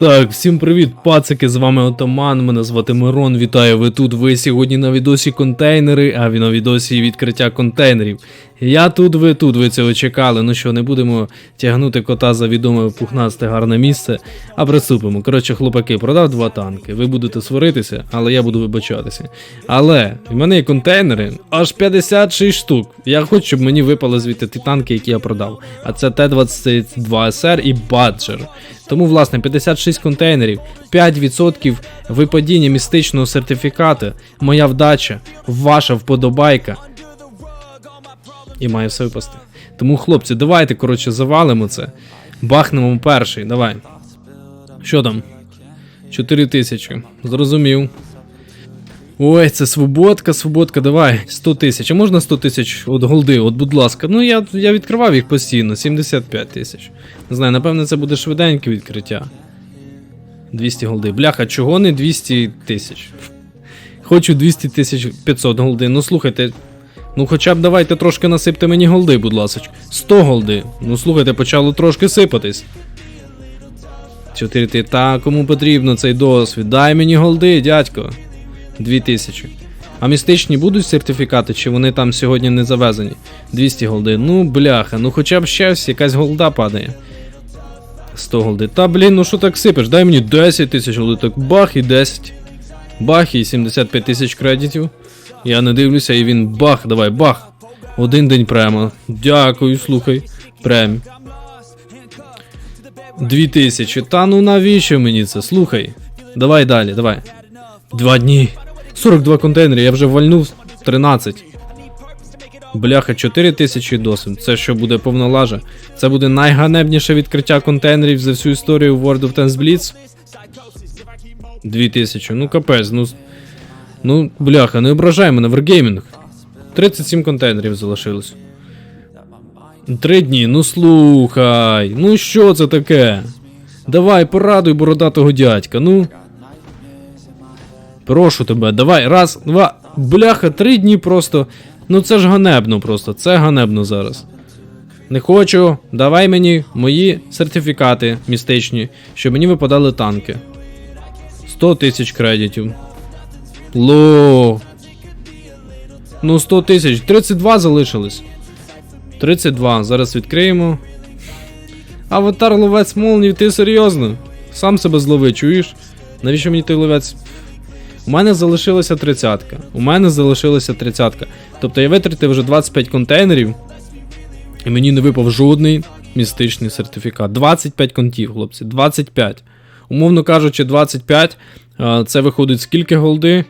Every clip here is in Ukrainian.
Так, всім привіт, пацики, з вами Отаман, мене звати Мирон, вітаю ви тут. Ви сьогодні на відосі контейнери, а ви на відосі відкриття контейнерів. Я тут, ви тут, ви цього чекали. Ну що, не будемо тягнути кота за відоме пухнасте гарне місце, а приступимо. Коротше, хлопаки, продав два танки. Ви будете сваритися, але я буду вибачатися. Але в мене є контейнери, аж 56 штук. Я хочу, щоб мені випали звідти ті танки, які я продав. А це Т-22СР і Баджер. Тому, власне, 56 контейнерів, 5% випадіння містичного сертифікату, моя вдача, ваша вподобайка. І має все випасти. Тому, хлопці, давайте, коротше, завалимо це. Бахнемо перший, давай. Що там? 4 тисячі. Зрозумів. Ой, це свободка, свободка, давай. 100 тисяч. А можна 100 тисяч от голди, от будь ласка. Ну я, я відкривав їх постійно, 75 тисяч. Не знаю, напевне, це буде швиденьке відкриття. 200 голди. Бляха, чого не 200 тисяч? Хочу 200 тисяч 500 голди. Ну слухайте. Ну хоча б давайте трошки насипте мені голди, будь ласка. 100 голди. Ну слухайте, почало трошки сипатись. 4 ти. Та кому потрібно цей досвід? Дай мені голди, дядько. 2000. А містичні будуть сертифікати, чи вони там сьогодні не завезені? 200 голди. Ну, бляха, ну хоча б щось, якась голда падає. 100 голди. Та блін, ну що так сипеш? Дай мені 10 тисяч голди, так бах і 10. Бах і 75 тисяч кредитів. Я не дивлюся, і він бах, давай, бах. Один день прямо. Дякую, слухай. Прем. 2000. Та ну навіщо мені це? Слухай. Давай далі, давай. Два дні. 42 контейнери, я вже вальнув 13. Бляха, 4 тисячі досвід. Це що буде повна лажа. Це буде найганебніше відкриття контейнерів за всю історію World of Tanks Blitz. 2000. Ну капець, ну. Ну, бляха, не ображай мене, Wargaming. 37 контейнерів залишилось. Три дні, ну слухай. Ну що це таке? Давай, порадуй бородатого дядька, ну. Прошу тебе, давай, раз, два. Бляха, три дні просто. Ну це ж ганебно просто, це ганебно зараз. Не хочу, давай мені мої сертифікати містичні, щоб мені випадали танки. 100 тисяч кредитів. Ло. Ну, 100 тисяч. 32 залишилось. 32. Зараз відкриємо. Аватар ловець молнів, ти серйозно? Сам себе злови, чуєш? Навіщо мені той ловець? У мене залишилася тридцятка. У мене залишилася тридцятка. Тобто я витратив вже 25 контейнерів, і мені не випав жодний містичний сертифікат. 25 контів, хлопці, 25. Умовно кажучи, 25. Це виходить скільки голди?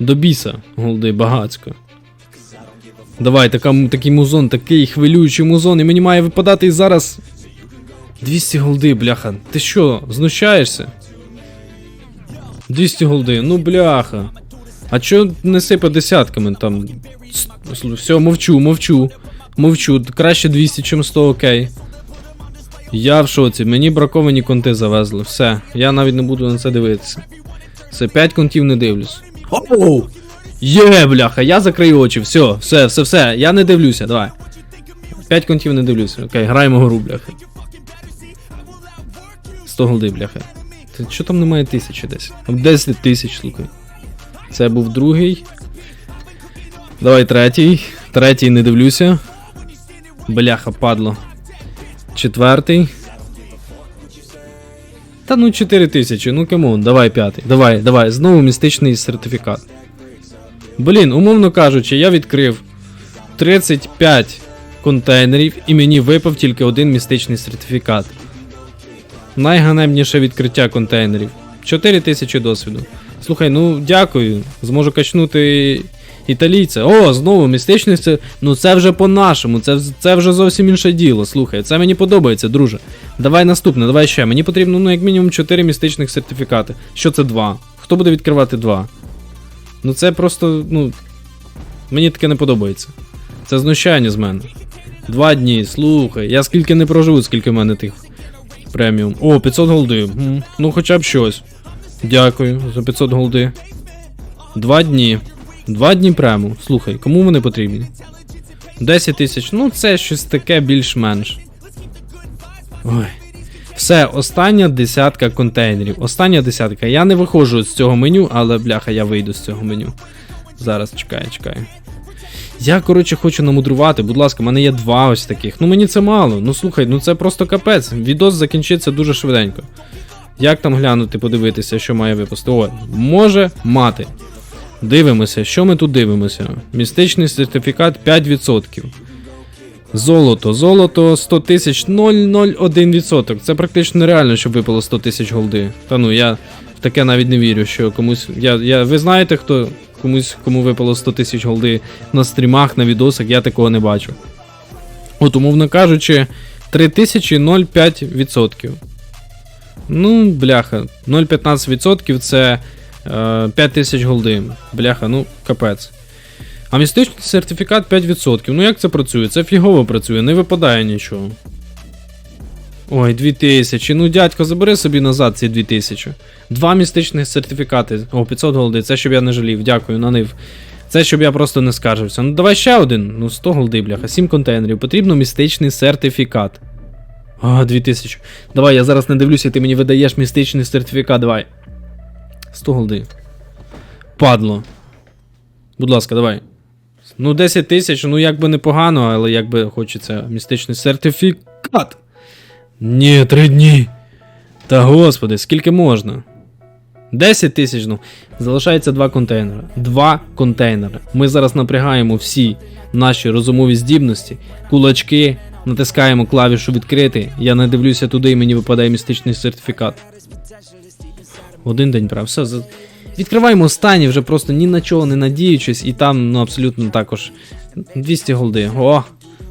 До біса голди багацько. Давай, така, такий музон, такий хвилюючий музон, і мені має випадати і зараз. 200 голди, бляха. Ти що, знущаєшся? 200 голди, ну бляха. А чо не сипе десятками там? Все, мовчу, мовчу. Мовчу. Краще 200, чим 100, окей. Я в шоці, мені браковані конти завезли. Все, я навіть не буду на це дивитися. Все, 5 контів не дивлюсь. Оу! Є, бляха, я закрию очі, все, все, все, все, я не дивлюся, давай. 5 контів не дивлюся. Окей, граємо гру, бляха. 100 голди, бляха. Та Що там немає тисячі десь? Там 10 тисяч, слухай. Це був другий. Давай третій. Третій не дивлюся. Бляха, падло. Четвертий. Та ну 4 тисячі, ну камон, давай п'ятий. Давай, давай, знову містичний сертифікат. Блін, умовно кажучи, я відкрив 35 контейнерів і мені випав тільки один містичний сертифікат. Найганебніше відкриття контейнерів. 4 тисячі досвіду. Слухай, ну дякую. Зможу качнути італійця. О, знову містичний це. Ну це вже по-нашому, це, це вже зовсім інше діло. Слухай, це мені подобається, друже. Давай наступне, давай ще. Мені потрібно, ну, як мінімум, 4 містичних сертифікати. Що це 2? Хто буде відкривати 2? Ну це просто, ну. Мені таке не подобається. Це знущання з мене. Два дні, слухай. Я скільки не проживу, скільки в мене тих преміум. О, 500 голди. Ну хоча б щось. Дякую за 500 голди. Два дні. Два дні прему. Слухай, кому вони потрібні? 10 тисяч. Ну, це щось таке більш-менш. Ой. Все, остання десятка контейнерів. Остання десятка. Я не виходжу з цього меню, але бляха, я вийду з цього меню. Зараз чекаю, чекаю. Я, коротше, хочу намудрувати, будь ласка, в мене є два ось таких. Ну мені це мало. Ну слухай, ну це просто капець. Відос закінчиться дуже швиденько. Як там глянути, подивитися, що має випасти? О, може мати. Дивимося, що ми тут дивимося? Містичний сертифікат 5%. Золото, золото 100 тисяч 0,01%. Це практично нереально, щоб випало 100 тисяч голди. Та ну я в таке навіть не вірю, що комусь. Я, я, ви знаєте, хто комусь кому випало 100 тисяч голди на стрімах, на відосах, я такого не бачу. От, умовно кажучи, 3005%. Ну, бляха, 0,15% це 5 тисяч голди. Бляха, ну, капець. А містичний сертифікат 5%. Ну як це працює? Це фігово працює, не випадає нічого. Ой, 2000. Ну, дядько, забери собі назад ці 2000. Два містичних сертифікати. О, 500 голди. Це щоб я не жалів. Дякую, нанив. Це щоб я просто не скаржився. Ну давай ще один. Ну, 100 голди, бляха, 7 контейнерів. Потрібно містичний сертифікат. А, 2000. Давай, я зараз не дивлюся, ти мені видаєш містичний сертифікат, давай. 100 голди. Падло. Будь ласка, давай. Ну, 10 тисяч, ну як би непогано, але як би хочеться містичний сертифікат. Ні, 3 дні. Та господи, скільки можна? 10 тисяч, ну. Залишається два контейнери. Два контейнери. Ми зараз напрягаємо всі наші розумові здібності, кулачки, натискаємо клавішу відкрити. Я не дивлюся туди і мені випадає містичний сертифікат. Один день прав. Все, за- відкриваємо останній, вже просто ні на чого не надіючись, і там, ну, абсолютно також 200 голди. О!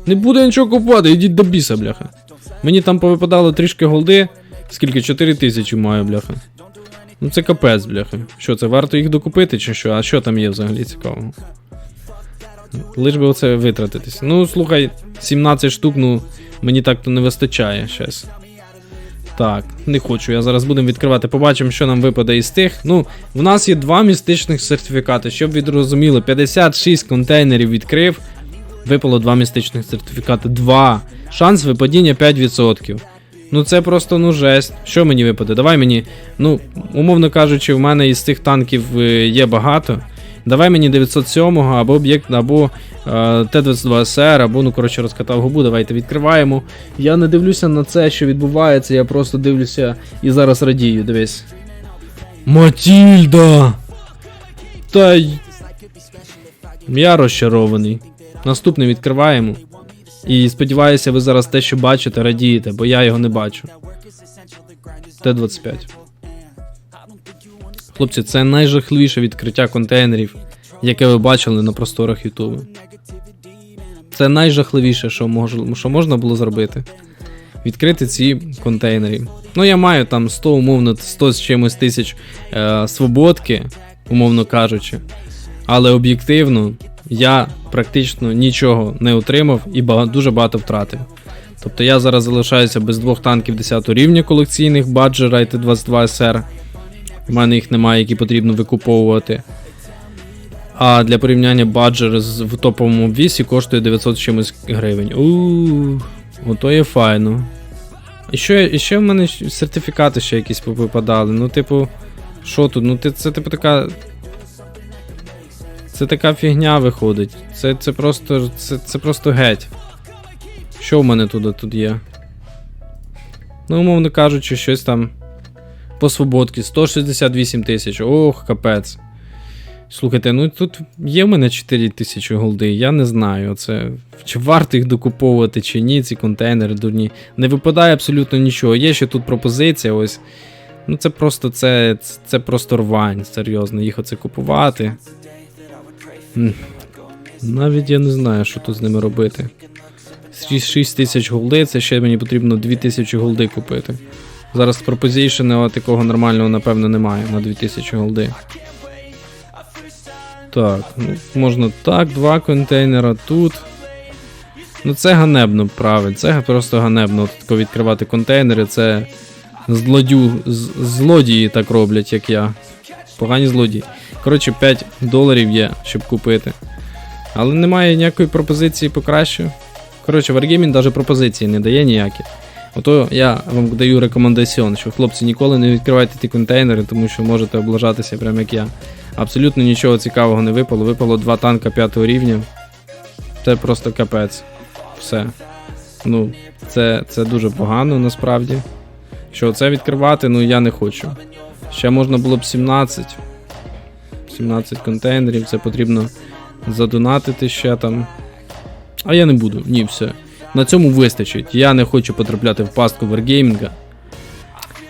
Не буде нічого купувати, йдіть до біса, бляха. Мені там повипадало трішки голди. Скільки? 4 тисячі маю, бляха. Ну це капець, бляха. Що, це варто їх докупити чи що? А що там є взагалі цікавого? Лиш би оце витратитись. Ну, слухай, 17 штук, ну, мені так-то не вистачає щас. Так, не хочу. Я зараз будемо відкривати. Побачимо, що нам випаде із тих. Ну, в нас є два містичних сертифікати. Щоб ви зрозуміли, 56 контейнерів відкрив. Випало два містичних сертифікати. Два. Шанс випадіння 5%. Ну це просто ну жесть. Що мені випаде? Давай мені. Ну, умовно кажучи, в мене із цих танків е, є багато. Давай мені 907 або об'єкт, або е, Т-22СР, або, ну, коротше, розкатав губу, давайте відкриваємо. Я не дивлюся на це, що відбувається, я просто дивлюся і зараз радію, дивись. Матільда! Та. Я розчарований. Наступний відкриваємо. І сподіваюся, ви зараз те, що бачите, радієте, бо я його не бачу. Т-25. Хлопці, це найжахливіше відкриття контейнерів, яке ви бачили на просторах Ютубу. Це найжахливіше, що, мож, що можна було зробити. Відкрити ці контейнери. Ну, я маю там 100, умовно, 100 з чимось тисяч е, свободки, умовно кажучи. Але об'єктивно, я практично нічого не отримав і бага- дуже багато втратив. Тобто я зараз залишаюся без двох танків 10 рівня колекційних Баджера і Т-22СР. У мене їх немає, які потрібно викуповувати. А для порівняння Баджер в топовому обвісі коштує 900 з чимось гривень. Ууу, ото є файно. І ще, і ще в мене сертифікати ще якісь випадали. Ну, типу, що тут? Ну, це типу така. Це така фігня виходить. Це, це просто. Це, це просто геть. Що в мене тут, тут є? Ну, умовно кажучи, щось там. По свободці 168 тисяч. Ох, капець. Слухайте, ну тут є в мене 4 тисячі голди, я не знаю, це чи варто їх докуповувати, чи ні, ці контейнери дурні. Не випадає абсолютно нічого. Є ще тут пропозиція, ось. Ну це просто це, це просто рвань, серйозно, їх оце купувати. Навіть я не знаю, що тут з ними робити. 6 тисяч голди, це ще мені потрібно 2 тисячі голди купити. Зараз пропозиційного такого нормального, напевно, немає на 2000 голди. Так, ну можна так, два контейнера тут. Ну це ганебно, правильно. Це просто ганебно. Тако відкривати контейнери, це злодю, злодії так роблять, як я. Погані злодії. Коротше, 5 доларів є, щоб купити. Але немає ніякої пропозиції покраще. Коротше, Wargaming навіть пропозиції не дає ніякі. Ото я вам даю рекомендаціон, що хлопці ніколи не відкривайте ті контейнери, тому що можете облажатися прямо як я. Абсолютно нічого цікавого не випало. Випало два танка п'ятого рівня. Це просто капець. Все. Ну, це, це дуже погано насправді. Що це відкривати, ну я не хочу. Ще можна було б 17. 17 контейнерів, це потрібно задонатити ще там. А я не буду, ні, все. На цьому вистачить. Я не хочу потрапляти в пастку Wargaming.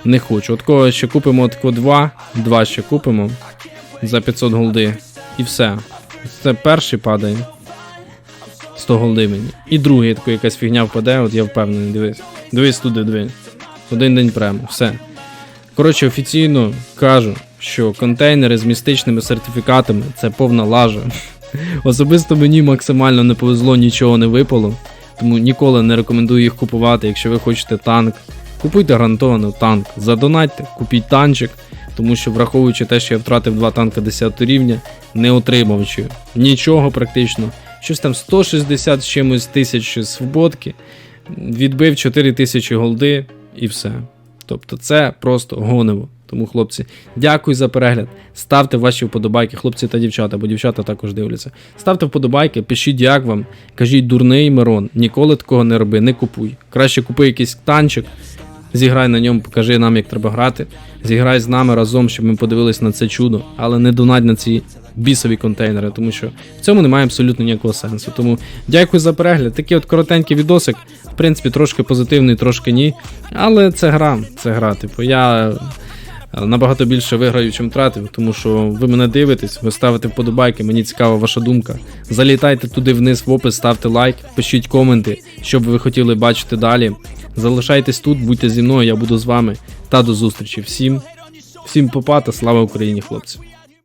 Не хочу. От кого ще купимо от два. Два ще купимо за 500 голди. І все. Це перший падає. 100 голди мені. І другий такий якась фігня впаде, от я впевнений, дивись. Дивись туди, дивись. Один день прямо, все. Коротше, офіційно кажу, що контейнери з містичними сертифікатами це повна лажа. Особисто мені максимально не повезло, нічого не випало. Тому ніколи не рекомендую їх купувати, якщо ви хочете танк. Купуйте гарантовано танк, задонатьте, купіть танчик, тому що враховуючи те, що я втратив два танка 10 рівня, не отримавши нічого практично. Щось там 160 з чимось тисяч свободки, відбив 4 тисячі голди і все. Тобто це просто гонево. Тому, хлопці, дякую за перегляд. Ставте ваші вподобайки, хлопці та дівчата, бо дівчата також дивляться. Ставте вподобайки, пишіть, як вам. Кажіть, дурний Мирон, ніколи такого не роби, не купуй. Краще купи якийсь танчик, зіграй на ньому, покажи нам, як треба грати. Зіграй з нами разом, щоб ми подивились на це чудо, але не донать на ці бісові контейнери, тому що в цьому немає абсолютно ніякого сенсу. Тому дякую за перегляд. Такий от коротенький відосик. В принципі, трошки позитивний, трошки ні. Але це гра, це гра. Типу, я набагато більше виграю, чим тратив, тому що ви мене дивитесь, ви ставите вподобайки, мені цікава ваша думка. Залітайте туди вниз в опис, ставте лайк, пишіть коменти, що б ви хотіли бачити далі. Залишайтесь тут, будьте зі мною, я буду з вами. Та до зустрічі. Всім, всім попа та слава Україні, хлопці.